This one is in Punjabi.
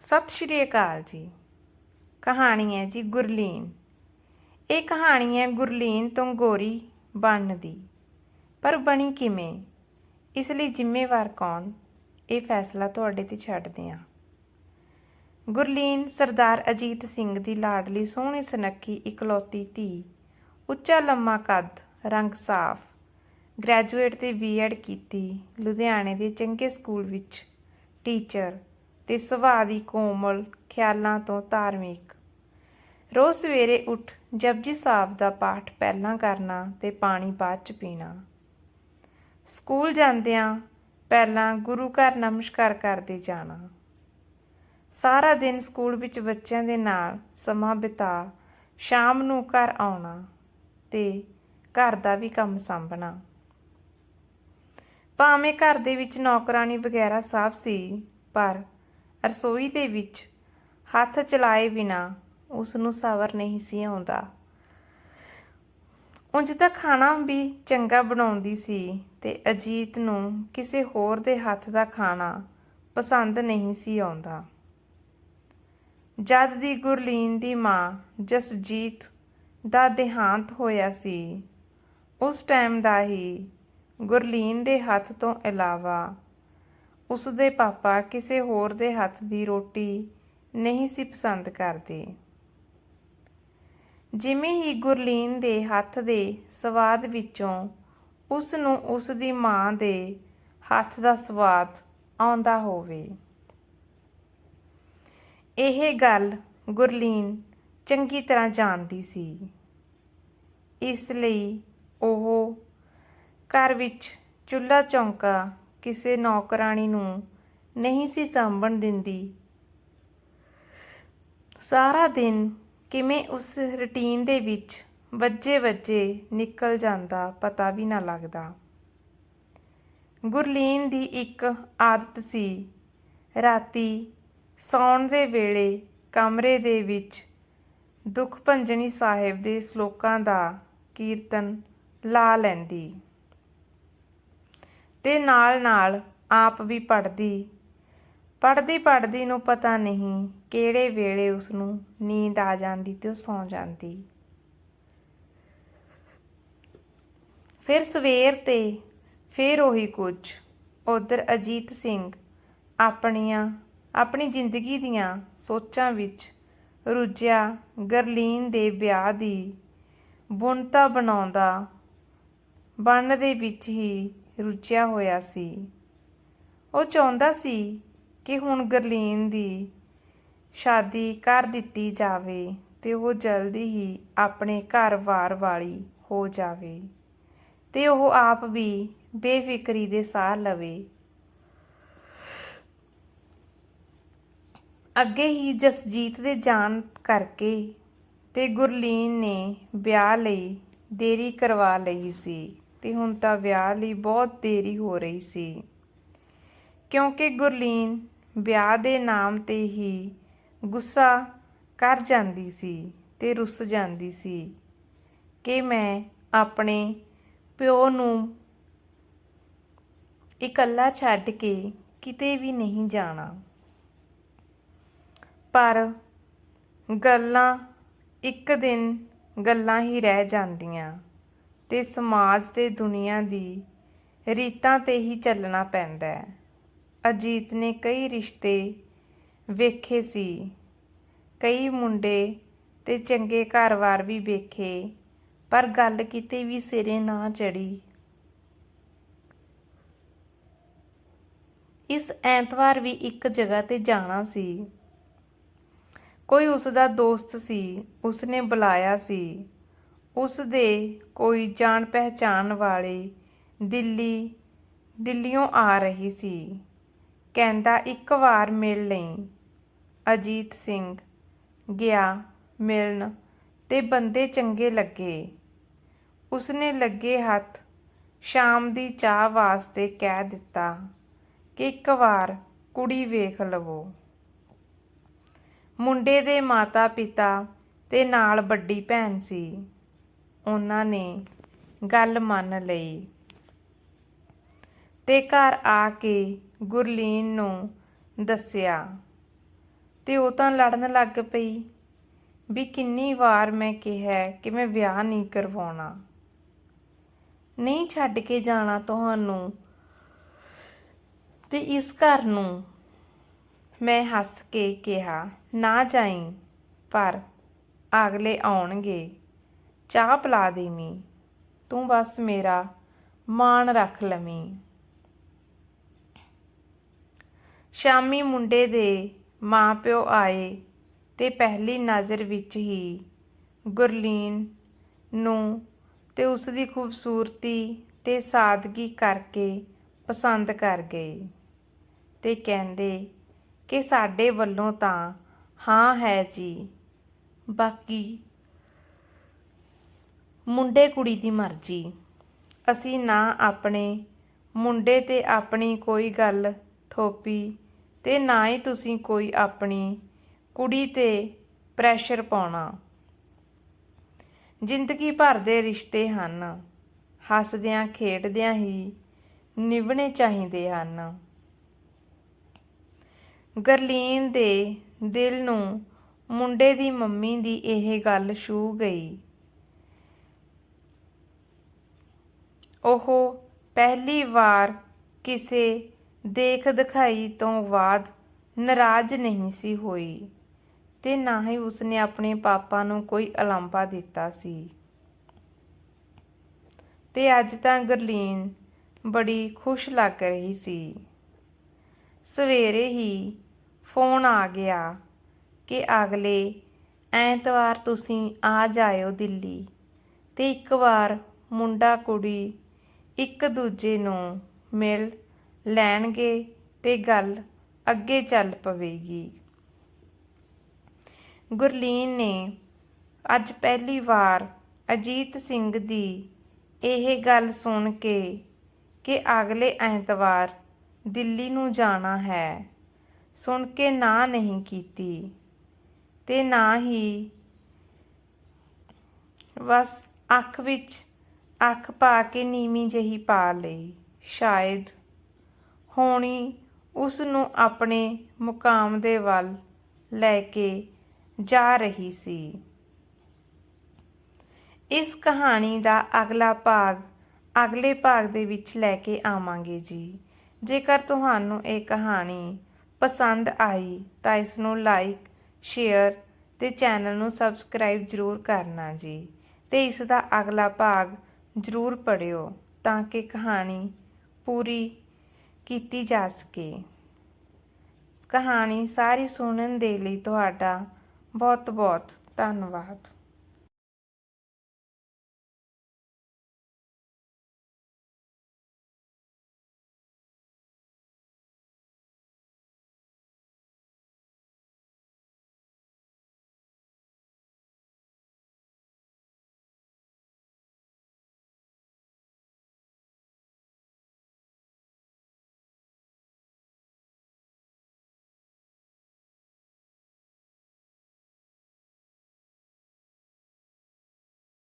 ਸਤਿ ਸ਼੍ਰੀ ਅਕਾਲ ਜੀ। ਕਹਾਣੀ ਹੈ ਜੀ ਗੁਰਲੀਨ। ਇਹ ਕਹਾਣੀ ਹੈ ਗੁਰਲੀਨ ਤੋਂ ਗੋਰੀ ਬਣਨ ਦੀ। ਪਰ ਬਣੀ ਕਿਵੇਂ? ਇਸ ਲਈ ਜ਼ਿੰਮੇਵਾਰ ਕੌਣ? ਇਹ ਫੈਸਲਾ ਤੁਹਾਡੇ ਤੇ ਛੱਡਦੇ ਹਾਂ। ਗੁਰਲੀਨ ਸਰਦਾਰ ਅਜੀਤ ਸਿੰਘ ਦੀ ਲਾਡਲੀ ਸੋਹਣੀ ਸੁਨੱਖੀ ਇਕਲੌਤੀ ਧੀ, ਉੱਚਾ ਲੰਮਾ ਕੱਦ, ਰੰਗ ਸਾਫ਼ ਗ੍ਰੈਜੂਏਟ ਤੇ ਬੀਐਡ ਕੀਤੀ, ਲੁਧਿਆਣੇ ਦੇ ਚੰਗੇ ਸਕੂਲ ਵਿੱਚ ਟੀਚਰ ਤੇ ਸੁਭਾਅ ਦੀ ਕੋਮਲ ਖਿਆਲਾਂ ਤੋਂ ਧਾਰਮਿਕ। ਰੋਜ਼ ਸਵੇਰੇ ਉੱਠ ਜਪਜੀ ਸਾਹਿਬ ਦਾ ਪਾਠ ਪਹਿਲਾਂ ਕਰਨਾ ਤੇ ਪਾਣੀ ਬਾਅਦ ਚ ਪੀਣਾ। ਸਕੂਲ ਜਾਂਦਿਆਂ ਪਹਿਲਾਂ ਗੁਰੂ ਘਰ ਨਮਸਕਾਰ ਕਰਦੇ ਜਾਣਾ। ਸਾਰਾ ਦਿਨ ਸਕੂਲ ਵਿੱਚ ਬੱਚਿਆਂ ਦੇ ਨਾਲ ਸਮਾਂ ਬਿਤਾ, ਸ਼ਾਮ ਨੂੰ ਘਰ ਆਉਣਾ ਤੇ ਘਰ ਦਾ ਵੀ ਕੰਮ ਸੰਭਣਾ। ਭਾਵੇਂ ਘਰ ਦੇ ਵਿੱਚ ਨੌਕਰਾਨੀ ਵਗੈਰਾ ਸਾਫ਼ ਸੀ, ਪਰ ਰਸੋਈ ਦੇ ਵਿੱਚ ਹੱਥ ਚਲਾਏ ਬਿਨਾ ਉਸ ਨੂੰ ਸਬਰ ਨਹੀਂ ਸੀ ਆਉਂਦਾ। ਉਂਝ ਤਾਂ ਖਾਣਾ ਵੀ ਚੰਗਾ ਬਣਾਉਂਦੀ ਸੀ ਤੇ ਅਜੀਤ ਨੂੰ ਕਿਸੇ ਹੋਰ ਦੇ ਹੱਥ ਦਾ ਖਾਣਾ ਪਸੰਦ ਨਹੀਂ ਸੀ ਆਉਂਦਾ। ਜਦ ਦੀ ਗੁਰਲੀਨ ਦੀ ਮਾਂ ਜਸਜੀਤ ਦਾ ਦੇਹਾਂਤ ਹੋਇਆ ਸੀ, ਉਸ ਟਾਈਮ ਦਾ ਹੀ ਗੁਰਲੀਨ ਦੇ ਹੱਥ ਤੋਂ ਇਲਾਵਾ ਉਸ ਦੇ ਪਾਪਾ ਕਿਸੇ ਹੋਰ ਦੇ ਹੱਥ ਦੀ ਰੋਟੀ ਨਹੀਂ ਸੀ ਪਸੰਦ ਕਰਦੇ। ਜਿਵੇਂ ਹੀ ਗੁਰਲੀਨ ਦੇ ਹੱਥ ਦੇ ਸਵਾਦ ਵਿੱਚੋਂ ਉਸ ਨੂੰ ਉਸ ਦੀ ਮਾਂ ਦੇ ਹੱਥ ਦਾ ਸਵਾਦ ਆਉਂਦਾ ਹੋਵੇ। ਇਹ ਗੱਲ ਗੁਰਲੀਨ ਚੰਗੀ ਤਰ੍ਹਾਂ ਜਾਣਦੀ ਸੀ। ਇਸ ਲਈ ਉਹ ਘਰ ਵਿੱਚ ਚੁੱਲ੍ਹਾ ਚੌਂਕਾ ਕਿਸੇ ਨੌਕਰਾਣੀ ਨੂੰ ਨਹੀਂ ਸੀ ਸਾਂਭਣ ਦਿੰਦੀ। ਸਾਰਾ ਦਿਨ ਕਿਵੇਂ ਉਸ ਰੁਟੀਨ ਦੇ ਵਿੱਚ ਵੱਜੇ ਵੱਜੇ ਨਿਕਲ ਜਾਂਦਾ ਪਤਾ ਵੀ ਨਾ ਲੱਗਦਾ। ਗੁਰਲੀਨ ਦੀ ਇੱਕ ਆਦਤ ਸੀ ਰਾਤੀ ਸੌਣ ਦੇ ਵੇਲੇ ਕਮਰੇ ਦੇ ਵਿੱਚ ਦੁੱਖ ਭੰਜਨੀ ਸਾਹਿਬ ਦੇ ਸ਼ਲੋਕਾਂ ਦਾ ਕੀਰਤਨ ਲਾ ਲੈਂਦੀ। ਤੇ ਨਾਲ ਨਾਲ ਆਪ ਵੀ ਪੜ੍ਹਦੀ। ਪੜ੍ਹਦੀ ਪੜ੍ਹਦੀ ਨੂੰ ਪਤਾ ਨਹੀਂ ਕਿਹੜੇ ਵੇਲੇ ਉਸ ਨੂੰ ਨੀਂਦ ਆ ਜਾਂਦੀ ਤੇ ਉਹ ਸੌਂ ਜਾਂਦੀ। ਫਿਰ ਸਵੇਰ ਤੇ ਫਿਰ ਉਹੀ ਕੁਝ। ਉਧਰ ਅਜੀਤ ਸਿੰਘ ਆਪਣੀਆਂ, ਆਪਣੀ ਜ਼ਿੰਦਗੀ ਦੀਆਂ ਸੋਚਾਂ ਵਿੱਚ ਰੁੱਝਿਆ, ਗਰਲੀਨ ਦੇ ਵਿਆਹ ਦੀ ਬੁਣਤਾ ਬਣਾਉਂਦਾ, ਬਣਨ ਦੇ ਵਿੱਚ ਹੀ ਰੁੱਝਿਆ ਹੋਇਆ ਸੀ। ਉਹ ਚਾਹੁੰਦਾ ਸੀ ਕਿ ਹੁਣ ਗਰਲੀਨ ਦੀ ਸ਼ਾਦੀ ਕਰ ਦਿੱਤੀ ਜਾਵੇ ਤੇ ਉਹ ਜਲਦੀ ਹੀ ਆਪਣੇ ਘਰ ਵਾਰ ਵਾਲੀ ਹੋ ਜਾਵੇ ਤੇ ਉਹ ਆਪ ਵੀ ਬੇਫਿਕਰੀ ਦੇ ਸਾਹ ਲਵੇ। ਅੱਗੇ ਹੀ ਜਸਜੀਤ ਦੇ ਜਾਣ ਕਰਕੇ ਤੇ ਗੁਰਲੀਨ ਨੇ ਵਿਆਹ ਲਈ ਦੇਰੀ ਕਰਵਾ ਲਈ ਸੀ। ਤੇ ਹੁਣ ਤਾਂ ਵਿਆਹ ਲਈ ਬਹੁਤ ਦੇਰੀ ਹੋ ਰਹੀ ਸੀ। ਕਿਉਂਕਿ ਗੁਰਲੀਨ ਵਿਆਹ ਦੇ ਨਾਮ ਤੇ ਹੀ ਗੁੱਸਾ ਕਰ ਜਾਂਦੀ ਸੀ ਤੇ ਰੁੱਸ ਜਾਂਦੀ ਸੀ ਕਿ ਮੈਂ ਆਪਣੇ ਪਿਓ ਨੂੰ ਇਕੱਲਾ ਛੱਡ ਕੇ ਕਿਤੇ ਵੀ ਨਹੀਂ ਜਾਣਾ। ਪਰ ਗੱਲਾਂ ਇੱਕ ਦਿਨ ਗੱਲਾਂ ਹੀ ਰਹਿ ਜਾਂਦੀਆਂ। ਤੇ ਸਮਾਜ ਤੇ ਦੁਨੀਆ ਦੀ ਰੀਤਾਂ ਤੇ ਹੀ ਚੱਲਣਾ ਪੈਂਦਾ ਹੈ। ਅਜੀਤ ਨੇ ਕਈ ਰਿਸ਼ਤੇ ਵੇਖੇ ਸੀ। ਕਈ ਮੁੰਡੇ ਤੇ ਚੰਗੇ ਘਰ-ਬਾਰ ਵੀ ਵੇਖੇ, ਪਰ ਗੱਲ ਕਿਤੇ ਵੀ ਸਿਰੇ ਨਾ ਚੜੀ ਇਸ ਐਤਵਾਰ ਵੀ ਇੱਕ ਜਗ੍ਹਾ ਤੇ ਜਾਣਾ ਸੀ। ਕੋਈ ਉਸ ਦਾ ਦੋਸਤ ਸੀ, ਉਸਨੇ ਬੁਲਾਇਆ ਸੀ। ਉਸ ਦੇ ਕੋਈ ਜਾਣ ਪਹਿਚਾਣ ਵਾਲੇ ਦਿੱਲੀ ਦਿੱਲੀੋਂ ਆ ਰਹੀ ਸੀ। ਕਹਿੰਦਾ, ਇੱਕ ਵਾਰ ਮਿਲ ਲਈ। ਅਜੀਤ ਸਿੰਘ ਗਿਆ ਮਿਲਣ ਤੇ ਬੰਦੇ ਚੰਗੇ ਲੱਗੇ। ਉਸਨੇ ਲੱਗੇ ਹੱਥ ਸ਼ਾਮ ਦੀ ਚਾਹ ਵਾਸਤੇ ਕਹਿ ਦਿੱਤਾ ਕਿ ਇੱਕ ਵਾਰ ਕੁੜੀ ਵੇਖ ਲਵੋ। ਮੁੰਡੇ ਦੇ ਮਾਤਾ-ਪਿਤਾ ਤੇ ਨਾਲ ਵੱਡੀ ਭੈਣ ਸੀ। ਉਹਨਾਂ ਨੇ ਗੱਲ ਮੰਨ ਲਈ ਤੇ ਘਰ ਆ ਕੇ ਗੁਰਲੀਨ ਨੂੰ ਦੱਸਿਆ, ਤੇ ਉਹ ਤਾਂ ਲੜਨ ਲੱਗ ਪਈ ਵੀ ਕਿੰਨੀ ਵਾਰ ਮੈਂ ਕਿਹਾ ਕਿ ਮੈਂ ਵਿਆਹ ਨਹੀਂ ਕਰਵਾਉਣਾ। ਨਹੀਂ ਛੱਡ ਕੇ ਜਾਣਾ ਤੁਹਾਨੂੰ। ਤੇ ਇਸ ਘਰ ਨੂੰ ਮੈਂ ਹੱਸ ਕੇ ਕਿਹਾ, ਨਾ ਜਾਈ, ਪਰ ਅਗਲੇ ਆਉਣਗੇ। ਚਾਹ ਪਿਲਾ ਦੇਵੀਂ, ਤੂੰ ਬਸ ਮੇਰਾ ਮਾਣ ਰੱਖ ਲਵੀਂ। ਸ਼ਾਮੀ ਮੁੰਡੇ ਦੇ ਮਾਪਿਓ ਆਏ ਤੇ ਪਹਿਲੀ ਨਜ਼ਰ ਵਿੱਚ ਹੀ ਗੁਰਲੀਨ ਨੂੰ ਤੇ ਉਸ ਦੀ ਖੂਬਸੂਰਤੀ ਤੇ ਸਾਦਗੀ ਕਰਕੇ ਪਸੰਦ ਕਰ ਗਏ ਤੇ ਕਹਿੰਦੇ ਕਿ ਸਾਡੇ ਵੱਲੋਂ ਤਾਂ ਹਾਂ ਹੈ ਜੀ, ਬਾਕੀ ਮੁੰਡੇ ਕੁੜੀ ਦੀ ਮਰਜ਼ੀ। ਅਸੀਂ ਨਾ ਆਪਣੇ, ਮੁੰਡੇ ਤੇ ਆਪਣੀ ਕੋਈ ਗੱਲ ਥੋਪੀ ਤੇ ਨਾ ਹੀ ਤੁਸੀਂ ਕੋਈ ਆਪਣੀ ਕੁੜੀ ਤੇ ਪ੍ਰੈਸ਼ਰ ਪਾਉਣਾ। ਜ਼ਿੰਦਗੀ ਭਰ ਦੇ ਰਿਸ਼ਤੇ ਹਨ, ਹੱਸਦਿਆਂ ਖੇਡਦਿਆਂ ਹੀ ਨਿਭਣੇ ਚਾਹੀਦੇ ਹਨ। ਗਰਲੀਨ ਦੇ ਦਿਲ ਨੂੰ ਮੁੰਡੇ ਦੀ ਮੰਮੀ ਦੀ ਇਹ ਗੱਲ ਛੂ ਗਈ। ਉਹ ਪਹਿਲੀ ਵਾਰ ਕਿਸੇ ਦੇਖ ਦਿਖਾਈ ਤੋਂ ਬਾਅਦ ਨਾਰਾਜ਼ ਨਹੀਂ ਸੀ ਹੋਈ ਤੇ ਨਾ ਹੀ ਉਸਨੇ ਆਪਣੇ ਪਾਪਾ ਨੂੰ ਕੋਈ ਅਲੰਬਾ ਦਿੱਤਾ ਸੀ। ਤੇ ਅੱਜ ਤਾਂ ਗਰਲੀਨ ਬੜੀ ਖੁਸ਼ ਲੱਗ ਰਹੀ ਸੀ। ਸਵੇਰੇ ਹੀ ਫੋਨ ਆ ਗਿਆ ਕਿ ਅਗਲੇ, ਐਤਵਾਰ ਤੁਸੀਂ ਆ ਜਾਇਓ ਦਿੱਲੀ। ਤੇ ਇੱਕ ਵਾਰ ਮੁੰਡਾ ਕੁੜੀ ਇੱਕ ਦੂਜੇ ਨੂੰ ਮਿਲ ਲੈਣਗੇ ਤੇ ਗੱਲ ਅੱਗੇ ਚੱਲ ਪਵੇਗੀ। ਗੁਰਲੀਨ ਨੇ ਅੱਜ ਪਹਿਲੀ ਵਾਰ ਅਜੀਤ ਸਿੰਘ ਦੀ ਇਹ ਗੱਲ ਸੁਣ ਕੇ ਕਿ ਅਗਲੇ ਐਤਵਾਰ ਦਿੱਲੀ ਨੂੰ ਜਾਣਾ ਹੈ, ਸੁਣ ਕੇ ਨਾ ਨਹੀਂ ਕੀਤੀ ਤੇ ਨਾ ਹੀ ਬਸ ਅੱਖ ਵਿੱਚ ਅੱਖ ਪਾ ਕੇ ਨੀਵੀਂ ਜਹੀ ਪਾ ਲਈ। ਸ਼ਾਇਦ ਹੋਣੀ ਉਸ ਨੂੰ ਆਪਣੇ ਮੁਕਾਮ ਦੇ ਵੱਲ ਲੈ ਕੇ ਜਾ ਰਹੀ ਸੀ। ਇਸ ਕਹਾਣੀ ਦਾ ਅਗਲਾ ਭਾਗ ਅਗਲੇ ਭਾਗ ਦੇ ਵਿੱਚ ਲੈ ਕੇ ਆਵਾਂਗੇ ਜੀ। ਜੇਕਰ ਤੁਹਾਨੂੰ ਇਹ ਕਹਾਣੀ ਪਸੰਦ ਆਈ ਤਾਂ ਇਸ ਨੂੰ ਲਾਈਕ ਸ਼ੇਅਰ ਤੇ ਚੈਨਲ ਨੂੰ ਸਬਸਕ੍ਰਾਈਬ ਜ਼ਰੂਰ ਕਰਨਾ ਜੀ। ਤੇ ਇਸ ਦਾ ਅਗਲਾ ਭਾਗ ਜ਼ਰੂਰ ਪੜ੍ਹਿਓ ਤਾਂ ਕਿ ਕਹਾਣੀ ਪੂਰੀ ਕੀਤੀ ਜਾ ਸਕੇ। ਕਹਾਣੀ ਸਾਰੀ ਸੁਣਨ ਦੇ ਲਈ ਤੁਹਾਡਾ ਬਹੁਤ ਬਹੁਤ ਧੰਨਵਾਦ।